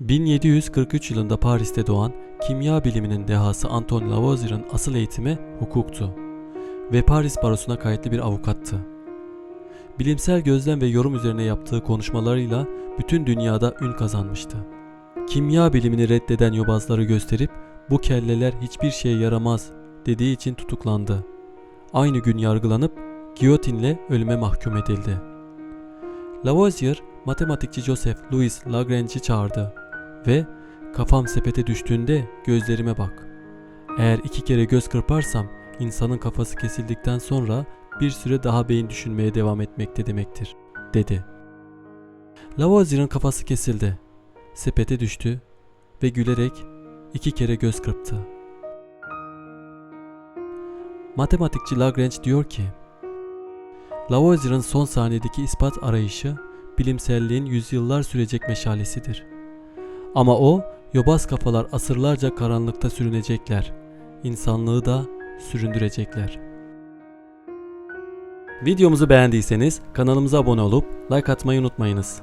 1743 yılında Paris'te doğan kimya biliminin dehası Antoine Lavoisier'in asıl eğitimi hukuktu ve Paris Barosu'na kayıtlı bir avukattı. Bilimsel gözlem ve yorum üzerine yaptığı konuşmalarıyla bütün dünyada ün kazanmıştı. Kimya bilimini reddeden yobazları gösterip bu kelleler hiçbir şeye yaramaz dediği için tutuklandı. Aynı gün yargılanıp giyotinle ölüme mahkum edildi. Lavoisier, matematikçi Joseph Louis Lagrange'i çağırdı ve kafam sepete düştüğünde gözlerime bak. Eğer iki kere göz kırparsam insanın kafası kesildikten sonra bir süre daha beyin düşünmeye devam etmekte demektir, dedi. Lavoisier'in kafası kesildi. Sepete düştü ve gülerek iki kere göz kırptı. Matematikçi Lagrange diyor ki, Lavoisier'in son saniyedeki ispat arayışı bilimselliğin yüzyıllar sürecek meşalesidir. Ama o, yobaz kafalar asırlarca karanlıkta sürünecekler. İnsanlığı da süründürecekler. Videomuzu beğendiyseniz kanalımıza abone olup like atmayı unutmayınız.